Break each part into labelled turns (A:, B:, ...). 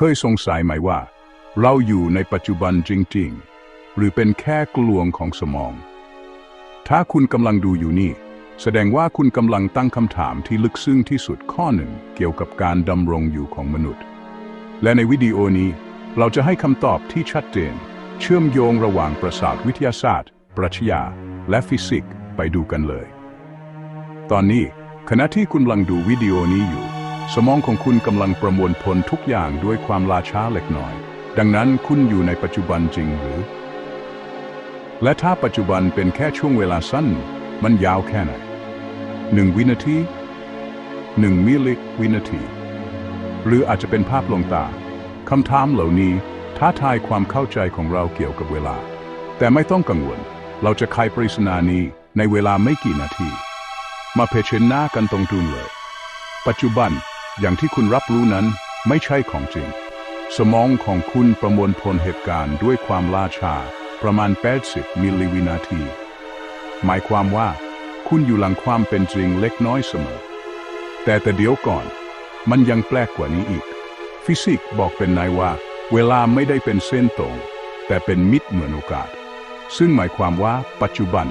A: เคยสงสัยไหมว่า เราอยู่ในปัจจุบันจริง ๆ หรือเป็นแค่กลวงของสมอง ถ้าคุณกำลังดูอยู่นี่ แสดงว่าคุณกำลังตั้งคำถามที่ลึกซึ้งที่สุดข้อหนึ่งเกี่ยวกับการดำรงอยู่ของมนุษย์ และในวิดีโอนี้ เราจะให้คำตอบที่ชัดเจน เชื่อมโยงระหว่างประสาทวิทยาศาสตร์ ปรัชญา และฟิสิกส์ไปดูกันเลย ตอนนี้ขณะที่คุณกำลังดูวิดีโอนี้อยู่ สมองของคุณกำลังประมวลผลทุกอย่างด้วยความลาช้าเล็กน้อย ดังนั้นคุณอยู่ในปัจจุบันจริงหรือ และถ้าปัจจุบันเป็นแค่ช่วงเวลาสั้น มันยาวแค่ไหนหนึ่งวินาทีหนึ่งมิลลิวินาที หรืออาจจะเป็นภาพลงตาคำถามเหล่านี้ท้าทายความเข้าใจของเราเกี่ยวกับเวลา แต่ไม่ต้องกังวล เราจะไขปริศนานี้ในเวลาไม่กี่นาที มาเผชิญหน้ากันตรงๆเลย ปัจจุบัน อย่างที่คุณรับรู้นั้นไม่ใช่ของจริง สมองของคุณประมวลผลเหตุการณ์ด้วยความล่าช้าประมาณ 80 มิลลิวินาที หมายความว่า คุณอยู่หลังความเป็นจริงเล็กน้อยเสมอ แต่แต่เดี๋ยวก่อน มันยังแปลกกว่านี้อีก ฟิสิกส์บอกเป็นนายว่า เวลาไม่ได้เป็นเส้นตรง แต่เป็นมิตรเหมือนโอกาส ซึ่งหมายความว่า ปัจจุบัน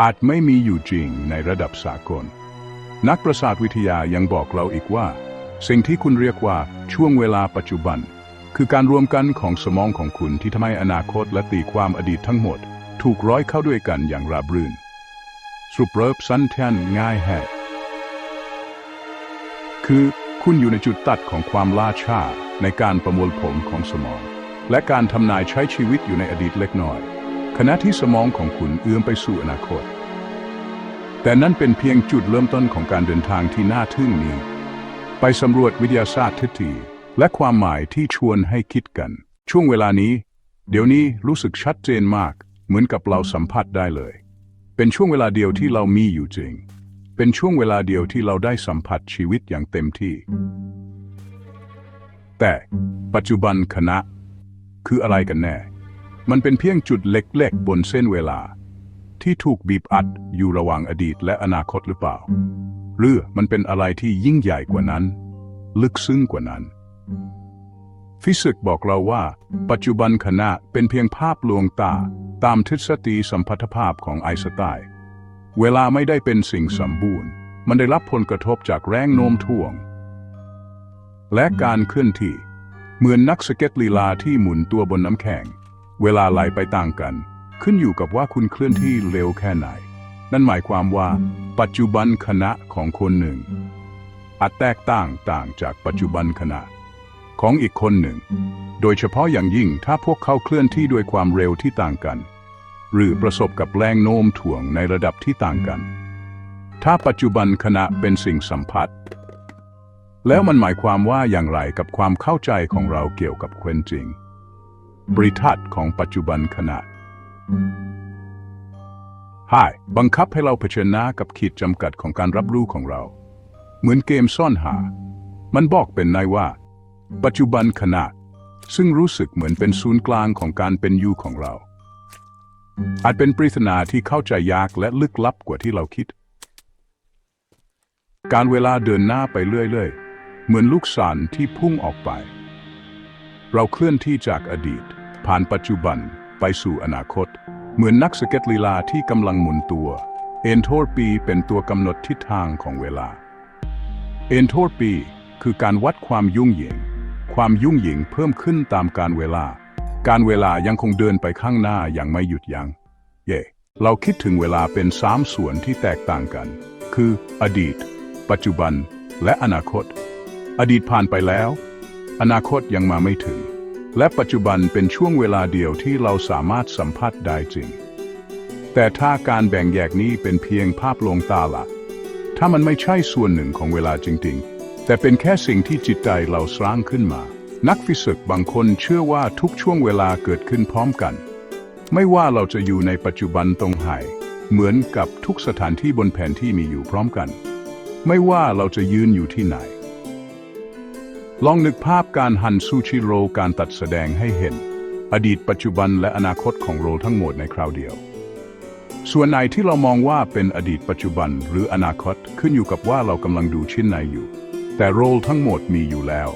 A: อาจไม่มีอยู่จริงในระดับสากล นักประสาทวิทยายังบอกเราอีกว่า สิ่งที่คุณเรียกว่าช่วงเวลาปัจจุบัน คือการรวมกันของสมองของคุณที่ทำให้อนาคตและตีความอดีตทั้งหมด ถูกร้อยเข้าด้วยกันอย่างราบรื่นสุปเริบสันแทนง่ายแฮคือคุณอยู่ในจุดตัดของความล่าช้าในการประมวลผลของสมอง และการทำนายใช้ชีวิตอยู่ในอดีตเล็กน้อย ขณะที่สมองของคุณเอื้อมไปสู่อนาคต แต่นั่นเป็นเพียงจุดเริ่มต้นของการเดินทางที่น่าทึ่งนี้ ไปสำรวจวิทยาศาสตร์ทิฏฐิและความหมายที่ชวนให้คิดกัน ช่วงเวลานี้ เดี๋ยวนี้รู้สึกชัดเจนมาก เหมือนกับเราสัมผัสได้เลย เป็นช่วงเวลาเดียวที่เรามีอยู่จริง เป็นช่วงเวลาเดียวที่เราได้สัมผัสชีวิตอย่างเต็มที่ แต่ปัจจุบันคณะ คืออะไรกันแน่ มันเป็นเพียงจุดเล็กๆ บนเส้นเวลา ที่ถูกบีบอัดอยู่ระหว่างอดีตและอนาคตหรือเปล่า หรือมันเป็นอะไรที่ยิ่งใหญ่กว่านั้น ลึกซึ้งกว่านั้น ฟิสิกส์บอกเราว่า ปัจจุบันขณะเป็นเพียงภาพลวงตา ตามทฤษฎีสัมพัทธภาพของไอน์สไตน์เวลาไม่ได้เป็นสิ่งสมบูรณ์ มันได้รับผลกระทบจากแรงโน้มถ่วง และการเคลื่อนที่ เหมือนนักสเก็ตลีลาที่หมุนตัวบนน้ำแข็ง เวลาไหลไปต่างกัน ขึ้นอยู่กับว่าคุณเคลื่อนที่เร็วแค่ไหน นั่นหมายความว่าปัจจุบันขณะของคนหนึ่ง อาจแตกต่างต่างจากปัจจุบันขณะ ของอีกคนหนึ่ง โดยเฉพาะอย่างยิ่งถ้าพวกเขาเคลื่อนที่ด้วยความเร็วที่ต่างกัน หรือประสบกับแรงโน้มถ่วงในระดับที่ต่างกัน ถ้าปัจจุบันขณะเป็นสิ่งสัมผัส แล้วมันหมายความว่าอย่างไรกับความเข้าใจของเราเกี่ยวกับเความจริง บริทัศน์ของปัจจุบันขณะ ห้บังคับให้เราเผชิญหน้ากับขีดจำกัดของการรับรู้ของเรา เหมือนเกมซ่อนหา มันบอกเป็นนายว่า ปัจจุบันขณะ ซึ่งรู้สึกเหมือนเป็นศูนย์กลางของการเป็นอยู่ของเรา อาจเป็นปริศนาที่เข้าใจยากและลึกลับกว่าที่เราคิด การเวลาเดินหน้าไปเรื่อยๆ เหมือนลูกศรที่พุ่งออกไป เราเคลื่อนที่จากอดีต ผ่านปัจจุบันไปสู่อนาคต เหมือนนักสเก็ตลีลาที่กำลังหมุนตัว เอนโทรปีเป็นตัวกำหนดทิศทางของเวลา เอนโทรปีคือการวัดความยุ่งเหยิง ความยุ่งเหยิงเพิ่มขึ้นตามการเวลา การเวลายังคงเดินไปข้างหน้าอย่างไม่หยุดยัง้ง เย่เราคิดถึงเวลาเป็นสามส่วนที่แตกต่างกัน คืออดีต ปัจจุบัน และอนาคต อดีตผ่านไปแล้ว อนาคตยังมาไม่ถึง และปัจจุบันเป็นช่วงเวลาเดียวที่เราสามารถสัมผัสได้จริง แต่ถ้าการแบ่งแยกนี้เป็นเพียงภาพลวงตาละถ้ามันไม่ใช่ส่วนหนึ่งของเวลาจริง ๆ แต่เป็นแค่สิ่งที่จิตใจเราสร้างขึ้นมา นักฟิสิกส์บางคนเชื่อว่าทุกช่วงเวลาเกิดขึ้นพร้อมกัน ไม่ว่าเราจะอยู่ในปัจจุบันตรงไหนเหมือนกับทุกสถานที่บนแผนที่มีอยู่พร้อมกัน ไม่ว่าเราจะยืนอยู่ที่ไหน ลองนึกภาพการหั่นซูชิโรการตัดแสดงให้เห็น อดีตปัจจุบันและอนาคตของโรทั้งหมดในคราวเดียว ส่วนไหนที่เรามองว่าเป็นอดีตปัจจุบันหรืออนาคตขึ้นอยู่กับว่าเรากำลังดูชิ้นไหนอยู่ แต่โรทั้งหมดมีอยู่แล้ว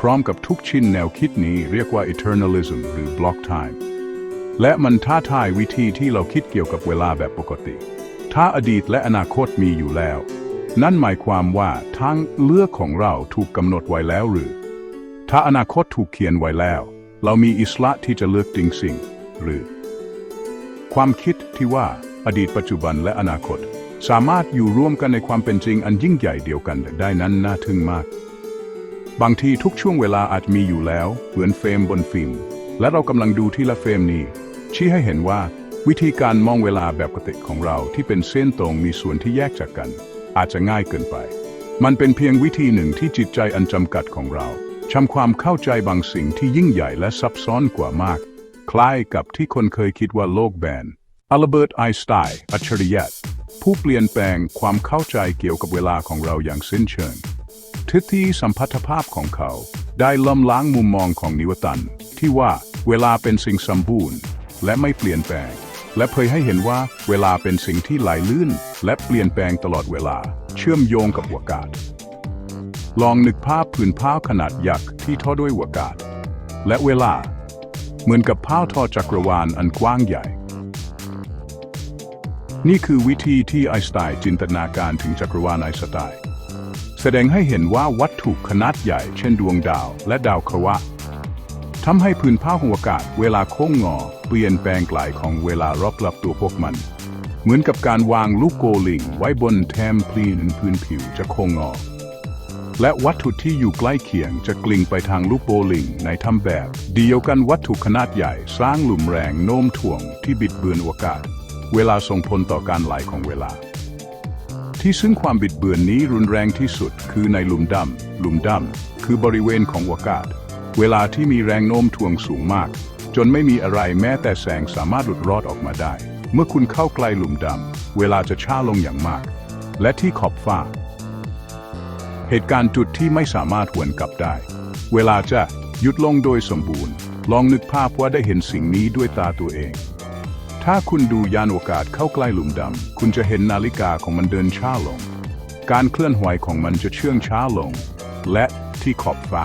A: พร้อมกับทุกชิ้นแนวคิดนี้เรียกว่า eternalism หรือ block time และมันท้าทายวิธีที่เราคิดเกี่ยวกับเวลาแบบปกติ ถ้าอดีตและอนาคตมีอยู่แล้ว นั่นหมายความว่าทางเลือกของเราถูกกำหนดไว้แล้วหรือ ถ้าอนาคตถูกเขียนไว้แล้ว เรามีอิสระที่จะเลือกจริงสิ่ง หรือ ความคิดที่ว่าอดีตปัจจุบันและอนาคต สามารถอยู่ร่วมกันในความเป็นจริงอันยิ่งใหญ่เดียวกันได้นั้นน่าทึ่งมาก บางทีทุกช่วงเวลาอาจมีอยู่แล้ว เหมือนเฟรมบนฟิล์ม และเรากำลังดูที่ละเฟรมนี้ ชี้ให้เห็นว่าวิธีการมองเวลาแบบปกติของเราที่เป็นเส้นตรงมีส่วนที่แยกจากกัน อาจจะง่ายเกินไป มันเป็นเพียงวิธีหนึ่งที่จิตใจอันจำกัดของเราทำความเข้าใจบางสิ่งที่ยิ่งใหญ่และซับซ้อนกว่ามาก คล้ายกับที่คนเคยคิดว่าโลกแบนอัลเบิร์ตไอน์สไตน์อัจฉริยะผู้เปลี่ยนแปลงความเข้าใจเกี่ยวกับเวลาของเราอย่างสิ้นเชิงทิฏฐิสัมพัทธภาพของเขา ได้ล้มล้างมุมมองของนิวตัน ที่ว่าเวลาเป็นสิ่งสมบูรณ์ และไม่เปลี่ยนแปลง และเผยให้เห็นว่าเวลาเป็นสิ่งที่ไหลลื่น และเปลี่ยนแปลงตลอดเวลา เชื่อมโยงกับอากาศลองนึกภาพผืนผ้าขนาดยักษ์ที่ทอด้วยอากาศและเวลา เหมือนกับผ้าทอจักรวาลอันกว้างใหญ่ นี่คือวิธีที่ไอน์สไตน์จินตนาการถึงจักรวาลไอน์สไตน์แสดงให้เห็นว่าวัตถุขนาดใหญ่เช่นดวงดาวและดาวเคราะห์ทำให้พื้นผ้าหัวอากาศเวลาโค้งงอ ปลี่ยนแปลงกลายของเวลารอบรับตัวพวกมัน เหมือนกับการวางลูกโกลิงไว้บนแทมพลีนพื้นผิวจะโค้งงอ และวัตถุที่อยู่ใกล้เคียงจะกลิ้งไปทางลูกโบลิงในทำแบบ เดียวกันวัตถุขนาดใหญ่สร้างหลุมแรงโน้มถ่วงที่บิดเบือนอากาศ เวลาส่งผลต่อการไหลของเวลาที่ซึ่งความบิดเบือนนี้รุนแรงที่สุดคือในหลุมดำหลุมดำคือบริเวณของอากาศ เวลาที่มีแรงโน้มถ่วงสูงมาก จนไม่มีอะไรแม้แต่แสงสามารถหลุดรอดออกมาได้ เมื่อคุณเข้าใกล้หลุมดำ เวลาจะช้าลงอย่างมาก และที่ขอบฟ้า เหตุการณ์จุดที่ไม่สามารถหวนกลับได้ เวลาจะหยุดลงโดยสมบูรณ์ ลองนึกภาพว่าได้เห็นสิ่งนี้ด้วยตาตัวเอง ถ้าคุณดูยานอวกาศเข้าใกล้หลุมดำ คุณจะเห็นนาฬิกาของมันเดินช้าลง การเคลื่อนไหวของมันจะเชื่องช้าลง และที่ขอบฟ้า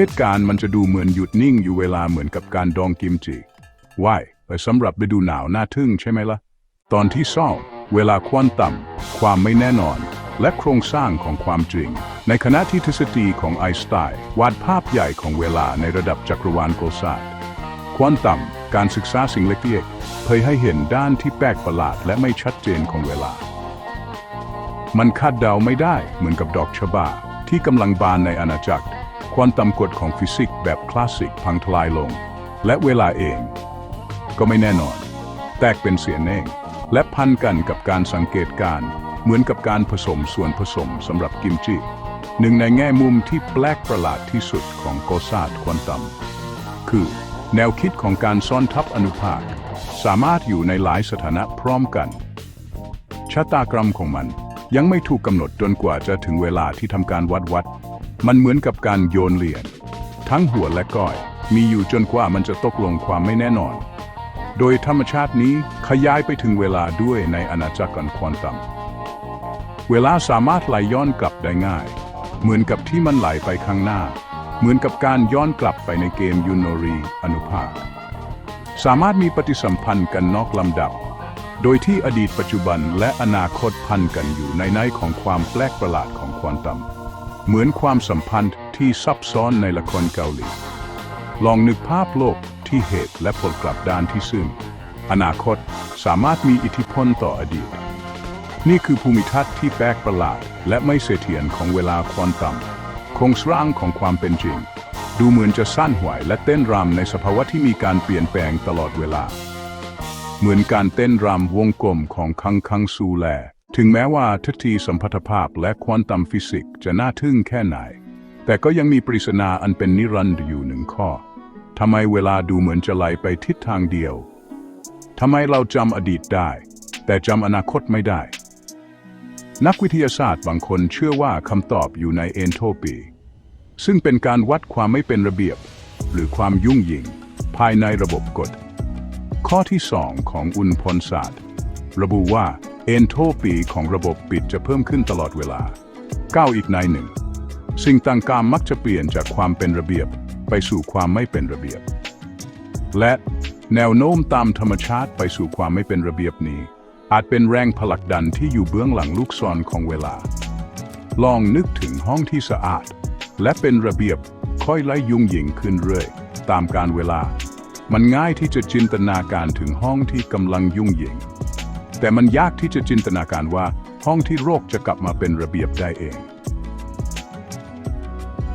A: เหตุการณ์มันจะดูเหมือนหยุดนิ่งอยู่เวลาเหมือนกับการดองกิมจิว่ายแต่สำหรับฤดูหนาวน่าทึ่งใช่ไหมละ่ะ ตอนที่สองเวลาควอนตัมความไม่แน่นอน และโครงสร้างของความจริง ในขณะที่ทฤษฎีของไอน์สไตน์วาดภาพใหญ่ของเวลาในระดับจักรวาลโกลศาสตร์ควอนตัมการศึกษาสิ่งเล็กๆเผยให้เห็นด้านที่แปลกประหลาดและไม่ชัดเจนของเวลา มันคาดเดาไม่ได้เหมือนกับดอกชบาที่กำลังบานในอาณาจักร ควอนตัมกฎของฟิสิกส์แบบคลาสสิกพังทลายลง และเวลาเอง ก็ไม่แน่นอน แตกเป็นเสียงเองและพันกันกับการสังเกตการ เหมือนกับการผสมส่วนผสมสำหรับกิมจิหนึ่งในแง่มุมที่แปลกประหลาดที่สุดของโกศาสตร์ควอนตัม คือ แนวคิดของการซ่อนทับอนุภาค สามารถอยู่ในหลายสถานะพร้อมกัน ชะตากรรมของมันยังไม่ถูกกำหนดจนกว่าจะถึงเวลาที่ทำการวัดวัด มันเหมือนกับการโยนเหรียญทั้งหัวและก้อย มีอยู่จนกว่ามันจะตกลงความไม่แน่นอน โดยธรรมชาตินี้ขยายไปถึงเวลาด้วยในอาณาจักรควอนตัมเวลาสามารถไหลย้อนกลับได้ง่าย เหมือนกับที่มันไหลไปข้างหน้า เหมือนกับการย้อนกลับไปในเกมยูโนรีอนุภาค สามารถมีปฏิสัมพันธ์กันนอกลำดับ โดยที่อดีตปัจจุบันและอนาคตพันกันอยู่ในในของความแปลกประหลาดของควอนตัม เหมือนความสัมพันธ์ที่ซับซ้อนในละครเกาหลี ลองนึกภาพโลกที่เหตุและผลกลับด้านที่ซึ่ง อนาคตสามารถมีอิทธิพลต่ออดีต นี่คือภูมิทัศน์ที่แปลกประหลาด และไม่เสถียรของเวลาควอนตัมโครงสร้างของความเป็นจริง ดูเหมือนจะสั้นหวยและเต้นรำในสภาวะที่มีการเปลี่ยนแปลงตลอดเวลา เหมือนการเต้นรำวงกลมของคังคังซูแล ถึงแม้ว่าทฤษฎีสัมพัทธภาพและควอนตัมฟิสิกส์จะน่าทึ่งแค่ไหน แต่ก็ยังมีปริศนาอันเป็นนิรันดร์อยู่หนึ่งข้อทำไมเวลาดูเหมือนจะไหลไปทิศทางเดียวทำไมเราจำอดีตได้ แต่จำอนาคตไม่ได้ นักวิทยาศาสตร์บางคนเชื่อว่าคำตอบอยู่ในเอนโทปี ซึ่งเป็นการวัดความไม่เป็นระเบียบ หรือความยุ่งยิง ภายในระบบกฎ ข้อที่ 2 ของอุณพลศาสตร์ ระบุว่า เอนโทปีของระบบปิดจะเพิ่มขึ้นตลอดเวลาก้าวอีกในหนึ่ง สิ่งต่างๆมักจะเปลี่ยนจากความเป็นระเบียบไปสู่ความไม่เป็นระเบียบ และแนวโน้มตามธรรมชาติไปสู่ความไม่เป็นระเบียบนี้ อาจเป็นแรงผลักดันที่อยู่เบื้องหลังลูกศรของเวลา ลองนึกถึงห้องที่สะอาด และเป็นระเบียบค่อยไล่ยุ่งหยิ่งขึ้นเรื่อย ตามการเวลา มันง่ายที่จะจินตนาการถึงห้องที่กำลังยุ่งหยิ่ง แต่มันยากที่จะจินตนาการว่าห้องที่โรคจะกลับมาเป็นระเบียบได้เอง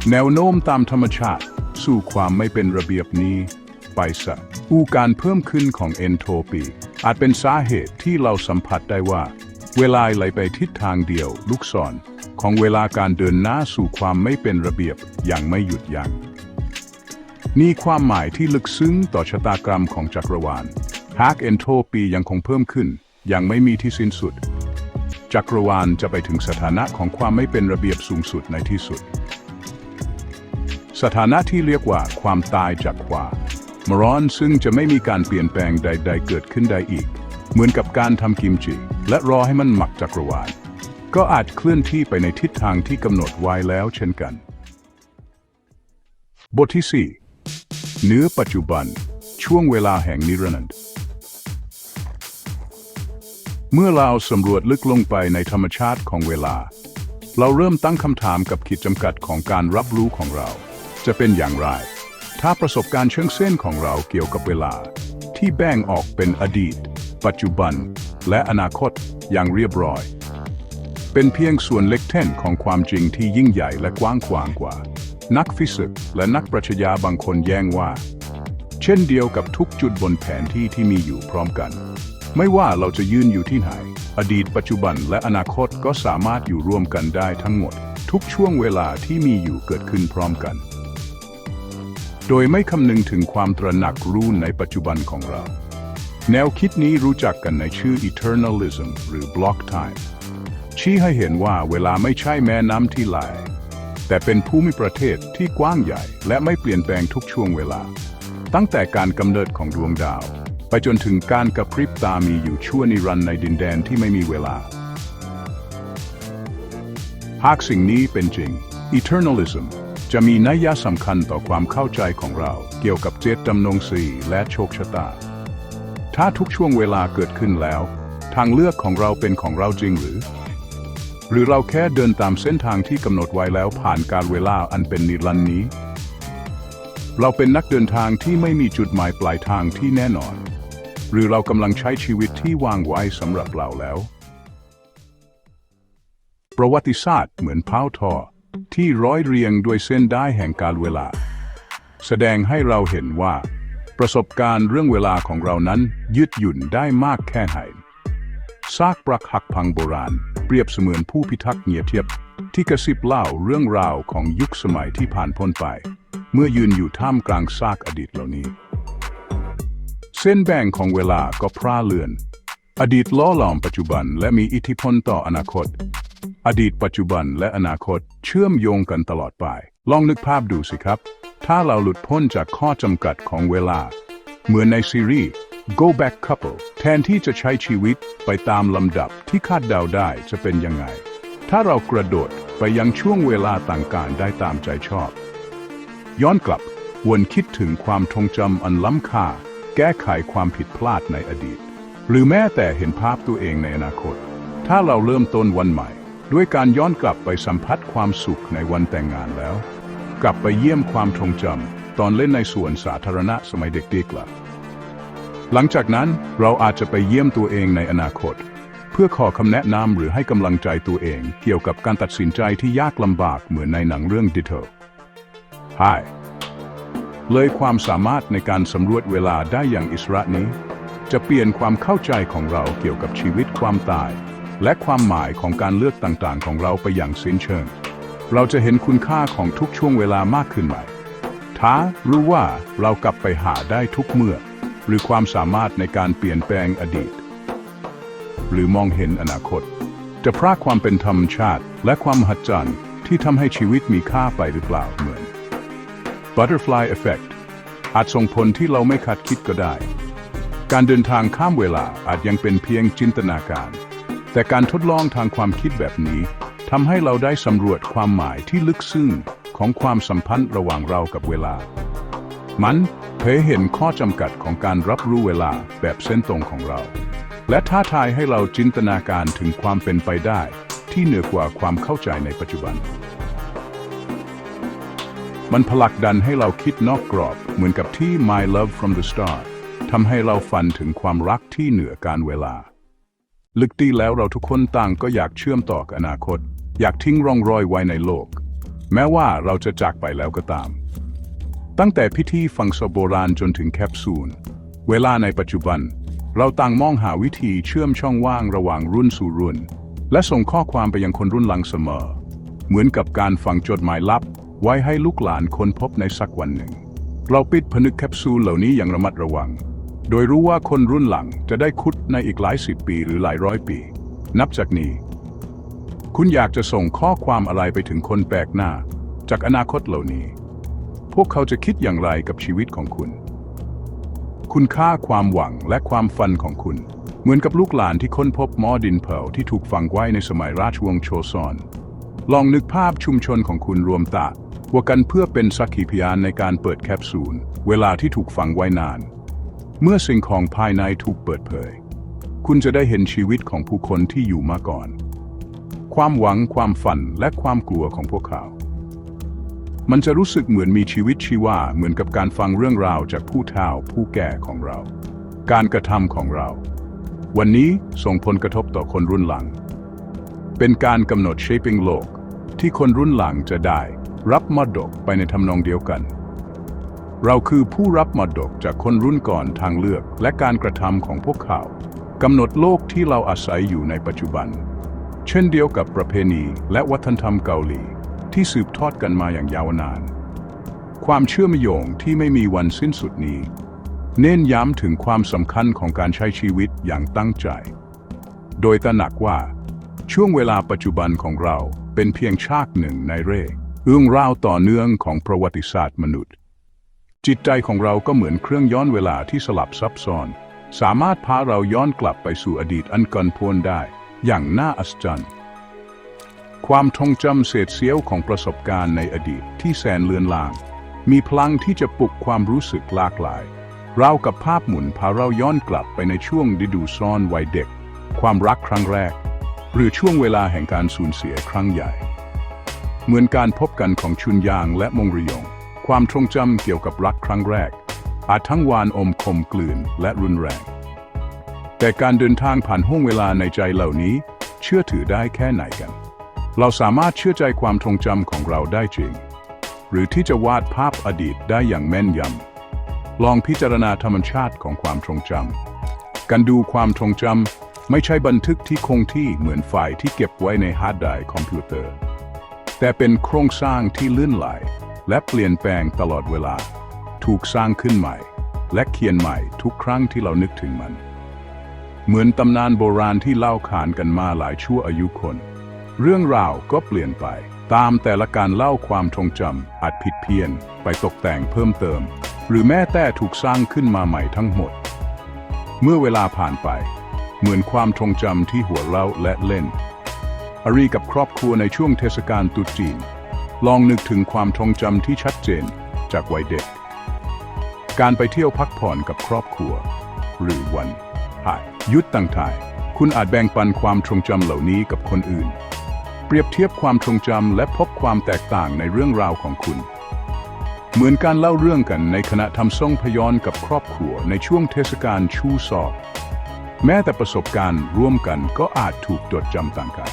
A: แนวโน้มตามธรรมชาติ สู่ความไม่เป็นระเบียบนี้ ไปสะอูการเพิ่มขึ้นของเอนโทรปี อาจเป็นสาเหตุที่เราสัมผัสได้ว่า เวลาไหลไปทิศทางเดียวลูกศรของเวลาการเดินหน้าสู่ความไม่เป็นระเบียบอย่างไม่หยุดยัง้งนี่ความหมายที่ลึกซึ้งต่อชะตากรรมของจักรวาลหากเอนโทรปียังคงเพิ่มขึ้น ยังไม่มีที่สิ้นสุด จักรวาลจะไปถึงสถานะของความไม่เป็นระเบียบสูงสุดในที่สุด สถานะที่เรียกว่าความตายจากความมร้อนซึ่งจะไม่มีการเปลี่ยนแปลงใด ๆ เกิดขึ้นได้อีก เหมือนกับการทำกิมจิ และรอให้มันหมักจักรวาล ก็อาจเคลื่อนที่ไปในทิศทางที่กำหนดไว้แล้วเช่นกัน บทที่ 4 เนื้อปัจจุบัน ช่วงเวลาแห่งนิรันดร์ เมื่อเราสำรวจลึกลงไปในธรรมชาติของเวลา เราเริ่มตั้งคำถามกับขีดจำกัดของการรับรู้ของเรา จะเป็นอย่างไร ถ้าประสบการณ์เชิงเส้นของเราเกี่ยวกับเวลา ที่แบ่งออกเป็นอดีต ปัจจุบัน และอนาคตอย่างเรียบร้อย เป็นเพียงส่วนเล็กแท่นของความจริงที่ยิ่งใหญ่และกว้างขวางกว่า นักฟิสิกส์และนักปรัชญาบางคนแย้งว่า เช่นเดียวกับทุกจุดบนแผนที่ที่มีอยู่พร้อมกัน ไม่ว่าเราจะยืนอยู่ที่ไหน อดีตปัจจุบันและอนาคตก็สามารถอยู่ร่วมกันได้ทั้งหมด ทุกช่วงเวลาที่มีอยู่เกิดขึ้นพร้อมกัน โดยไม่คำนึงถึงความตระหนักรู้ในปัจจุบันของเรา แนวคิดนี้รู้จักกันในชื่อ eternalism หรือ block time ชี้ให้เห็นว่าเวลาไม่ใช่แม่น้ำที่ไหลแต่เป็นภูมิประเทศที่กว้างใหญ่ และไม่เปลี่ยนแปลงทุกช่วงเวลา ตั้งแต่การกำเนิดของดวงดาว ไปจนถึงการกระพริบตามีอยู่ชั่วนิรันดร์ในดินแดนที่ไม่มีเวลา หากสิ่งนี้เป็นจริง eternalism จะมีนัยยะสำคัญต่อความเข้าใจของเราเกี่ยวกับเจตจำนงสีและโชคชะตา ถ้าทุกช่วงเวลาเกิดขึ้นแล้ว ทางเลือกของเราเป็นของเราจริงหรือ หรือเราแค่เดินตามเส้นทางที่กำหนดไว้แล้วผ่านการเวลาอันเป็นนิรันดร์นี้ เราเป็นนักเดินทางที่ไม่มีจุดหมายปลายทางที่แน่นอน หรือเรากำลังใช้ชีวิตที่วางไว้สำหรับเราแล้ว ประวัติศาสตร์เหมือนเพ้าทอ ที่ร้อยเรียงด้วยเส้นได้แห่งการเวลา แสดงให้เราเห็นว่า ประสบการณ์เรื่องเวลาของเรานั้นยืดหยุ่นได้มากแค่ไหนซากปรักหักพังโบราณ เปรียบเสมือนผู้พิทักษ์เงียบเทียบ ที่กระซิบเล่าเรื่องราวของยุคสมัยที่ผ่านพ้นไป เมื่อยืนอยู่ท่ามกลางซากอดีตเหล่านี้ เส้นแบ่งของเวลาก็พร่าเลือน อดีตล่อหลอมปัจจุบันและมีอิทธิพลต่ออนาคต อดีตปัจจุบันและอนาคตเชื่อมโยงกันตลอดไป ลองนึกภาพดูสิครับ ถ้าเราหลุดพ้นจากข้อจำกัดของเวลา เหมือนในซีรีส์ Go Back Couple แทนที่จะใช้ชีวิตไปตามลำดับที่คาดเดาได้จะเป็นยังไง ถ้าเรากระโดดไปยังช่วงเวลาต่างการได้ตามใจชอบ ย้อนกลับวนคิดถึงความทรงจำอันล้ำค่า แก้ไขความผิดพลาดในอดีต หรือแม้แต่เห็นภาพตัวเองในอนาคต ถ้าเราเริ่มต้นวันใหม่ ด้วยการย้อนกลับไปสัมผัสความสุขในวันแต่งงานแล้ว กลับไปเยี่ยมความทรงจำตอนเล่นในสวนสาธารณะสมัยเด็กๆล่ะหลังจากนั้นเราอาจจะไปเยี่ยมตัวเองในอนาคต เพื่อขอคำแนะนำหรือให้กำลังใจตัวเอง เกี่ยวกับการตัดสินใจที่ยากลำบากเหมือนในหนังเรื่องดิเทล Hi เลยความสามารถในการสำรวจเวลาได้อย่างอิสระนี้ จะเปลี่ยนความเข้าใจของเราเกี่ยวกับชีวิตความตาย และความหมายของการเลือกต่างๆ ของเราไปอย่างสิ้นเชิง เราจะเห็นคุณค่าของทุกช่วงเวลามากขึ้นไหมท้ารู้ว่าเรากลับไปหาได้ทุกเมื่อ หรือความสามารถในการเปลี่ยนแปลงอดีต หรือมองเห็นอนาคต จะพรากความเป็นธรรมชาติ และความหัศจรรย์ที่ทำให้ชีวิตมีค่าไปหรือเปล่าเหมือน Butterfly Effect อาจส่งผลที่เราไม่คาดคิดก็ได้ การเดินทางข้ามเวลาอาจยังเป็นเพียงจินตนาการ แต่การทดลองทางความคิดแบบนี้ททำให้เราได้สำรวจความหมายที่ลึกซึ้งของความสัมพันธ์ระหว่างเรากับเวลา มันเผยเห็นข้อจำกัดของการรับรู้เวลาแบบเส้นตรงของเรา และท้าทายให้เราจินตนาการถึงความเป็นไปได้ ที่เหนือกว่าความเข้าใจในปัจจุบัน มันผลักดันให้เราคิดนอกกรอบ เหมือนกับที่ My Love from the Start ทำให้เราฝันถึงความรักที่เหนือการเวลา ลึกดีแล้วเราทุกคนต่างก็อยากเชื่อมต่อกับอนาคต อยากทิ้งร่องรอยไว้ในโลก แม้ว่าเราจะจากไปแล้วก็ตาม ตั้งแต่พิธีฝังศพโบราณจนถึงแคปซูล เวลาในปัจจุบัน เราต่างมองหาวิธีเชื่อมช่องว่างระหว่างรุ่นสู่รุ่น และส่งข้อความไปยังคนรุ่นหลังเสมอ เหมือนกับการฝังจดหมายลับ ไว้ให้ลูกหลานค้นพบในสักวันหนึ่ง เราปิดผนึกแคปซูลเหล่านี้อย่างระมัดระวัง โดยรู้ว่าคนรุ่นหลังจะได้คุดในอีกหลายสิบปีหรือหลายร้อยปี นับจากนี้ คุณอยากจะส่งข้อความอะไรไปถึงคนแปลกหน้า จากอนาคตเหล่านี้ พวกเขาจะคิดอย่างไรกับชีวิตของคุณ คุณค่าความหวังและความฝันของคุณ เหมือนกับลูกหลานที่ค้นพบหม้อดินเผาที่ถูกฝังไว้ในสมัยราชวงศ์โชซอนลองนึกภาพชุมชนของคุณรวมตา วกันเพื่อเป็นสักขีพยานในการเปิดแคปซูล เวลาที่ถูกฝังไว้นาน เมื่อสิ่งของภายในถูกเปิดเผย คุณจะได้เห็นชีวิตของผู้คนที่อยู่มาก่อน ความหวังความฝันและความกลัวของพวกเขา มันจะรู้สึกเหมือนมีชีวิตชีวาเหมือนกับการฟังเรื่องราวจากผู้เฒ่าผู้แก่ของเรา การกระทำของเรา วันนี้ส่งผลกระทบต่อคนรุ่นหลัง เป็นการกำหนด shaping โลกที่คนรุ่นหลังจะได้ รับมรดกไปในทำนองเดียวกัน เราคือผู้รับมรดกจากคนรุ่นก่อนทางเลือกและการกระทำของพวกเขากำหนดโลกที่เราอาศัยอยู่ในปัจจุบัน เช่นเดียวกับประเพณีและวัฒนธรรมเกาหลีที่สืบทอดกันมาอย่างยาวนาน ความเชื่อมโยงที่ไม่มีวันสิ้นสุดนี้ เน้นย้ำถึงความสำคัญของการใช้ชีวิตอย่างตั้งใจ โดยตระหนักว่า ช่วงเวลาปัจจุบันของเราเป็นเพียงชากหนึ่งในเร่ เรื่องราวต่อเนื่องของประวัติศาสตร์มนุษย์ จิตใจของเราก็เหมือนเครื่องย้อนเวลาที่สลับซับซ้อน สามารถพาเราย้อนกลับไปสู่อดีตอันเกันพ้นได้ อย่างน่าอัศจรรย์ ความทรงจำเศษเสี้ยวของประสบการณ์ในอดีตที่แสนเลือนลาง มีพลังที่จะปลุกความรู้สึกหลากหลายราวกับภาพหมุนพาเราย้อนกลับไปในช่วงฤดูซ่อนวัยเด็ก ความรักครั้งแรก หรือช่วงเวลาแห่งการสูญเสียครั้งใหญ่ เหมือนการพบกันของชุนยางและมงริยง ความทรงจำเกี่ยวกับรักครั้งแรก อาจทั้งวานอมคมกลืนและรุนแรง แต่การเดินทางผ่านห้วงเวลาในใจเหล่านี้ เชื่อถือได้แค่ไหนกัน เราสามารถเชื่อใจความทรงจำของเราได้จริง หรือที่จะวาดภาพอดีตได้อย่างแม่นยำลองพิจารณาธรรมชาติของความทรงจำการดูความทรงจำไม่ใช่บันทึกที่คงที่เหมือนไฟล์ที่เก็บไว้ในฮาร์ดไดร์คอมพิวเตอร์ แต่เป็นโครงสร้างที่ลื่นไหล และเปลี่ยนแปลงตลอดเวลา ถูกสร้างขึ้นใหม่ และเขียนใหม่ทุกครั้งที่เรานึกถึงมัน เหมือนตำนานโบราณที่เล่าขานกันมาหลายชั่วอายุคน เรื่องราวก็เปลี่ยนไป ตามแต่ละการเล่าความทรงจำอาจผิดเพี้ยน ไปตกแต่งเพิ่มเติม หรือแม้แต่ถูกสร้างขึ้นมาใหม่ทั้งหมด เมื่อเวลาผ่านไป เหมือนความทรงจำที่หัวเราะและเล่น อารีกับครอบครัวในช่วงเทศกาลตรุษจีน ลองนึกถึงความทรงจำที่ชัดเจนจากวัยเด็ก การไปเที่ยวพักผ่อนกับครอบครัว หรือวันหายยุดต่างๆคุณอาจแบ่งปันความทรงจำเหล่านี้กับคนอื่น เปรียบเทียบความทรงจำและพบความแตกต่างในเรื่องราวของคุณ เหมือนการเล่าเรื่องกันในขณะทำส่งพยอนกับครอบครัวในช่วงเทศกาลชูสอบ แม้แต่ประสบการณ์ร่วมกันก็อาจถูกจดจำต่างกัน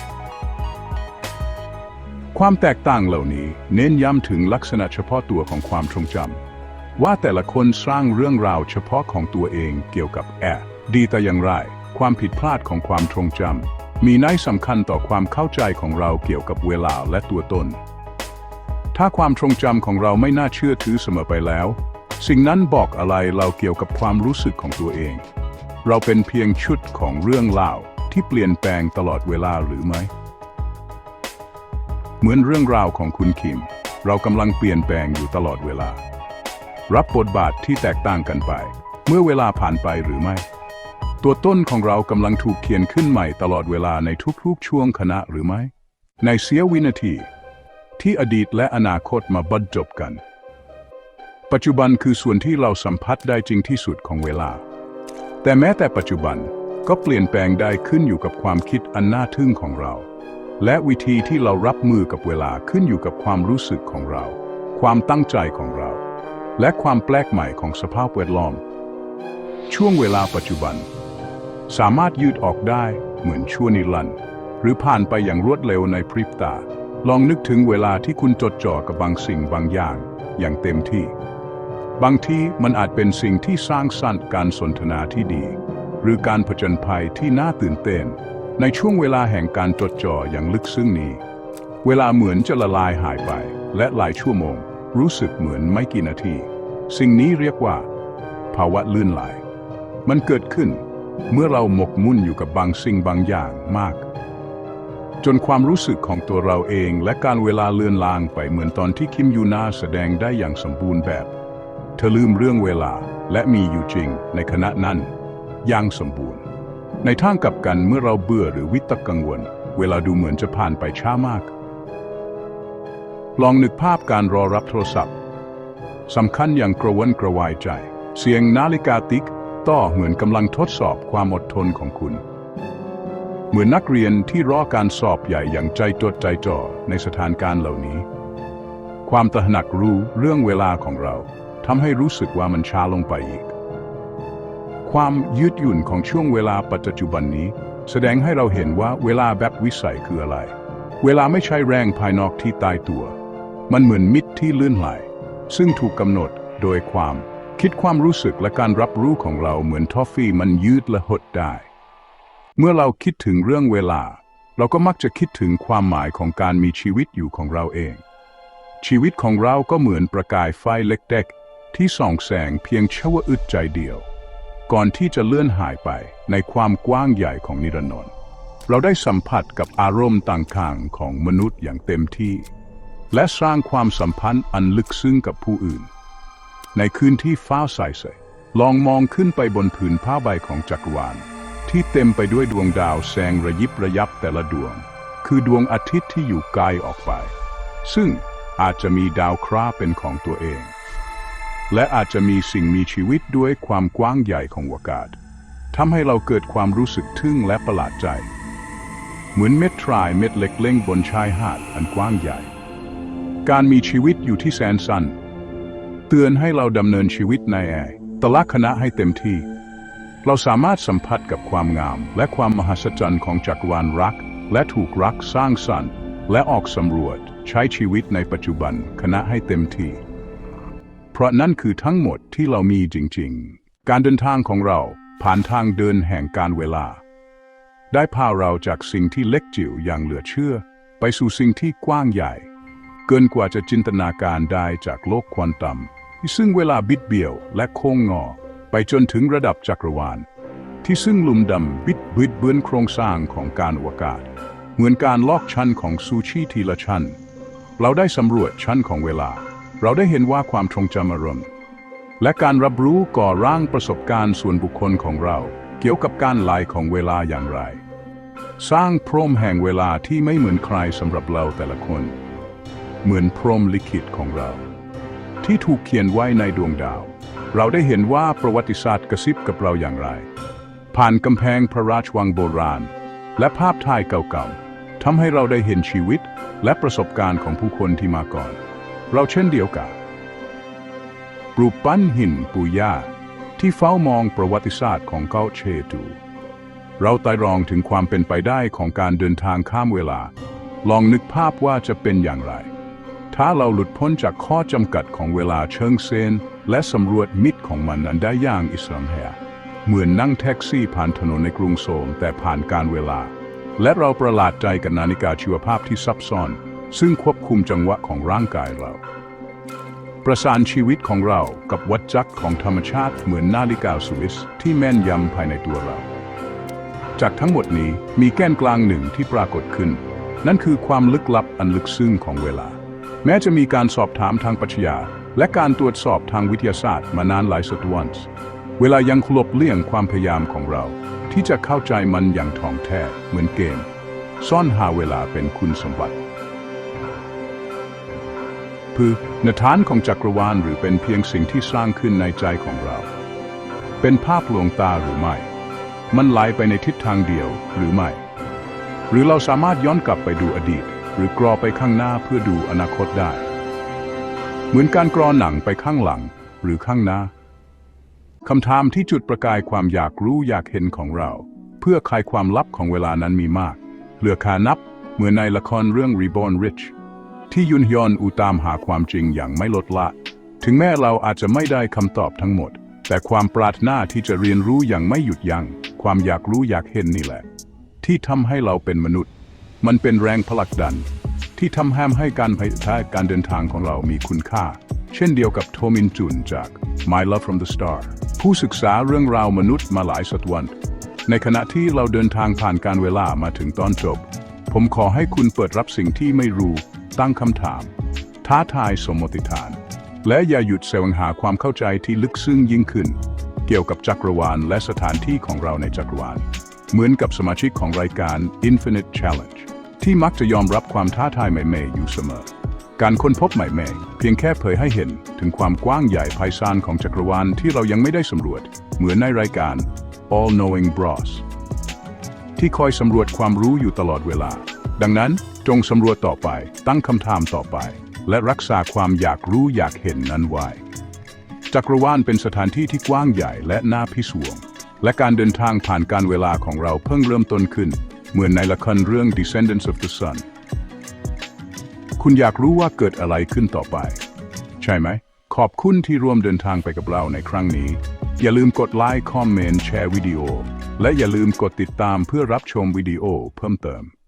A: ความแตกต่างเหล่านี้เน้นย้ำถึงลักษณะเฉพาะตัวของความทรงจำว่าแต่ละคนสร้างเรื่องราวเฉพาะของตัวเองเกี่ยวกับแอดีแต่อย่างไรความผิดพลาดของความทรงจำมีนัยสำคัญต่อความเข้าใจของเราเกี่ยวกับเวลาและตัวตน ถ้าความทรงจำของเราไม่น่าเชื่อถือเสมอไปแล้ว สิ่งนั้นบอกอะไรเราเกี่ยวกับความรู้สึกของตัวเอง เราเป็นเพียงชุดของเรื่องเล่าที่เปลี่ยนแปลงตลอดเวลาหรือไม่ เหมือนเรื่องราวของคุณคิม เรากำลังเปลี่ยนแปลงอยู่ตลอดเวลา รับบทบาทที่แตกต่างกันไป เมื่อเวลาผ่านไปหรือไม่ ตัวต้นของเรากำลังถูกเขียนขึ้นใหม่ตลอดเวลาในทุกๆช่วงคณะหรือไม่ ในเสี้ยววินาที ที่อดีตและอนาคตมาบรรจบกัน ปัจจุบันคือส่วนที่เราสัมผัสได้จริงที่สุดของเวลา แต่แม้แต่ปัจจุบันก็เปลี่ยนแปลงได้ขึ้นอยู่กับความคิดอันน่าทึ่งของเรา และวิธีที่เรารับมือกับเวลาขึ้นอยู่กับความรู้สึกของเรา ความตั้งใจของเรา และความแปลกใหม่ของสภาพแวดล้อม ช่วงเวลาปัจจุบัน สามารถยืดออกได้เหมือนชั่วนิรันด์หรือผ่านไปอย่างรวดเร็วในพริบตา ลองนึกถึงเวลาที่คุณจดจ่อกับบางสิ่งบางอย่าง อย่างเต็มที่ บางทีมันอาจเป็นสิ่งที่สร้างสรรค์การสนทนาที่ดี หรือการผจญภัยที่น่าตื่นเต้น ในช่วงเวลาแห่งการจดจ่ออย่างลึกซึ้งนี้ เวลาเหมือนจะละลายหายไป และหลายชั่วโมง รู้สึกเหมือนไม่กี่นาที สิ่งนี้เรียกว่า ภาวะลื่นไหล มันเกิดขึ้นเมื่อเราหมกมุ่นอยู่กับบางสิ่งบางอย่างมาก จนความรู้สึกของตัวเราเองและการเวลาเลือนลางไปเหมือนตอนที่คิมยูนาแสดงได้อย่างสมบูรณ์แบบ เธอลืมเรื่องเวลาและมีอยู่จริงในขณะนั้นอย่างสมบูรณ์ ในทางกลับกันเมื่อเราเบื่อหรือวิตกกังวล เวลาดูเหมือนจะผ่านไปช้ามาก ลองนึกภาพการรอรับโทรศัพท์สำคัญอย่างกระวนกระวายใจ เสียงนาฬิกาติ๊กต่อเหมือนกำลังทดสอบความอดทนของคุณ เหมือนนักเรียนที่รอการสอบใหญ่อย่างใจจดใจจ่อในสถานการณ์เหล่านี้ ความตระหนักรู้เรื่องเวลาของเราทำให้รู้สึกว่ามันช้าลงไปอีก ความยืดหยุ่นของช่วงเวลาปัจจุบันนี้ แสดงให้เราเห็นว่าเวลาแบบวิสัยคืออะไร เวลาไม่ใช่แรงภายนอกที่ตายตัว มันเหมือนมิตรที่ลื่นไหล ซึ่งถูกกำหนดโดยความคิดความรู้สึกและการรับรู้ของเราเหมือนทอฟฟี่มันยืดและหดได้ เมื่อเราคิดถึงเรื่องเวลา เราก็มักจะคิดถึงความหมายของการมีชีวิตอยู่ของเราเอง ชีวิตของเราก็เหมือนประกายไฟเล็กๆที่ส่องแสงเพียงชั่วอึดใจเดียว ก่อนที่จะเลื่อนหายไปในความกว้างใหญ่ของนิรันดรเราได้สัมผัสกับอารมณ์ต่างๆของมนุษย์อย่างเต็มที่ และสร้างความสัมพันธ์อันลึกซึ้งกับผู้อื่น ในคืนที่ฟ้าใสใสลองมองขึ้นไปบนผืนผ้าใบของจักรวาล ที่เต็มไปด้วยดวงดาวแสงระยิบระยับแต่ละดวง คือดวงอาทิตย์ที่อยู่ไกลออกไป ซึ่งอาจจะมีดาวคราเป็นของตัวเอง และอาจจะมีสิ่งมีชีวิตด้วยความกว้างใหญ่ของอากาศทำให้เราเกิดความรู้สึกทึ่งและประหลาดใจ เหมือนเม็ดทรายเม็ดเล็กเล่งบนชายหาดอันกว้างใหญ่ การมีชีวิตอยู่ที่แสนสั้นเตือนให้เราดำเนินชีวิตในแอตละคณะให้เต็มที่ เราสามารถสัมผัสกับความงาม และความมหัศจรรย์ของจักรวาลรัก และถูกรักสร้างสรรค์ และออกสำรวจใช้ชีวิตในปัจจุบันคณะให้เต็มที่ ราะนั่นคือทั้งหมดที่เรามีจริงๆ การเดินทางของเราผ่านทางเดินแห่งการเวลา ได้พาเราจากสิ่งที่เล็กจิ๋วอย่างเหลือเชื่อ ไปสู่สิ่งที่กว้างใหญ่ เกินกว่าจะจินตนาการได้จากโลกควอนตัมที่ซึ่งเวลาบิดเบี้ยวและโค้งงอ ไปจนถึงระดับจักรวาล ที่ซึ่งลุมดำบิดบิดเบือนโครงสร้างของการอวกาศ เหมือนการลอกชั้นของซูชิทีละชั้น เราได้สำรวจชั้นของเวลา เราได้เห็นว่าความทรงจำอารมณ์ และการรับรู้ก่อร่างประสบการณ์ส่วนบุคคลของเรา เกี่ยวกับการไหลของเวลาอย่างไร สร้างพรมแห่งเวลาที่ไม่เหมือนใครสำหรับเราแต่ละคน เหมือนพรมลิขิตของเรา ที่ถูกเขียนไว้ในดวงดาว เราได้เห็นว่าประวัติศาสตร์กระซิบกับเราอย่างไร ผ่านกำแพงพระราชวังโบราณ และภาพถ่ายเก่าๆทำให้เราได้เห็นชีวิตและประสบการณ์ของผู้คนที่มาก่อน เราเช่นเดียวกันปรูปปั้นหินปูย่าที่เฝ้ามองประวัติศาสตร์ของเกาเชตู เราไต่รองถึงความเป็นไปได้ของการเดินทางข้ามเวลา ลองนึกภาพว่าจะเป็นอย่างไร ถ้าเราหลุดพ้นจากข้อจำกัดของเวลาเชิงเซน และสำรวจมิตรของมันนั้นได้อย่างอิสระแหเหมือนนั่งแท็กซี่ผ่านถนนในกรุงโซลแต่ผ่านการเวลา และเราประหลาดใจกับนาฬิกาชีวภาพที่ซับซ้อน ซึ่งควบคุมจังหวะของร่างกายเรา ประสานชีวิตของเรากับวัฏจักรของธรรมชาติเหมือนนาฬิกาสวิสที่แม่นยำภายในตัวเรา จากทั้งหมดนี้มีแกนกลางหนึ่งที่ปรากฏขึ้น นั่นคือความลึกลับอันลึกซึ้งของเวลา แม้จะมีการสอบถามทางปรัชญาและการตรวจสอบทางวิทยาศาสตร์มานานหลายศตวรรษเวลายังคลบเลี่ยงความพยายามของเรา ที่จะเข้าใจมันอย่างท่องแท้เหมือนเกม ซ่อนหาเวลาเป็นคุณสมบัติ คือนฐานของจักรวาลหรือเป็นเพียงสิ่งที่สร้างขึ้นในใจของเรา เป็นภาพลวงตาหรือไม่ มันไหลไปในทิศทางเดียวหรือไม่ หรือเราสามารถย้อนกลับไปดูอดีต หรือกรอไปข้างหน้าเพื่อดูอนาคตได้ เหมือนการกรอหนังไปข้างหลังหรือข้างหน้าคำถามที่จุดประกายความอยากรู้อยากเห็นของเรา เพื่อคลายความลับของเวลานั้นมีมาก เหลือคานับเหมือนในละครเรื่อง Reborn Rich ที่ยุนยอนอูตามหาความจริงอย่างไม่ลดละ ถึงแม้เราอาจจะไม่ได้คำตอบทั้งหมด แต่ความปรารถนาที่จะเรียนรู้อย่างไม่หยุดยัง้งความอยากรู้อยากเห็นนี่แหละ ที่ทำให้เราเป็นมนุษย์ มันเป็นแรงผลักดัน ที่ทำให้การพยายามการเดินทางของเรามีคุณค่า เช่นเดียวกับโทมินจุนจาก My Love from the Star ผู้ศึกษาเรื่องราวมนุษย์มาหลายศตวรรษในขณะที่เราเดินทางผ่านการเวลามาถึงตอนจบ ผมขอให้คุณเปิดรับสิ่งที่ไม่รู้ ตั้งคำถาม ท้าทายสมมติฐาน และอย่าหยุดแสวงหาความเข้าใจที่ลึกซึ้งยิ่งขึ้น เกี่ยวกับจักรวาลและสถานที่ของเราในจักรวาล เหมือนกับสมาชิกของรายการ Infinite Challenge ที่มักจะยอมรับความท้าทายใหม่ๆอยู่เสมอ การค้นพบใหม่ๆ เพียงแค่เผยให้เห็นถึงความกว้างใหญ่ไพศาลของจักรวาลที่เรายังไม่ได้สำรวจ เหมือนในรายการ All Knowing Bros ที่คอยสำรวจความรู้อยู่ตลอดเวลา ดังนั้น จงสำรวจต่อไป ตั้งคำถามต่อไป และรักษาความอยากรู้อยากเห็นนั้นไว้ จักรวาลเป็นสถานที่ที่กว้างใหญ่และน่าพิศวง และการเดินทางผ่านการเวลาของเราเพิ่งเริ่มต้นขึ้น เหมือนในละครเรื่อง Descendants of the Sun คุณอยากรู้ว่าเกิดอะไรขึ้นต่อไป ใช่ไหม ขอบคุณที่ร่วมเดินทางไปกับเราในครั้งนี้ อย่าลืมกดไลค์คอมเมนต์แชร์วิดีโอ และอย่าลืมกดติดตามเพื่อรับชมวิดีโอเพิ่มเติม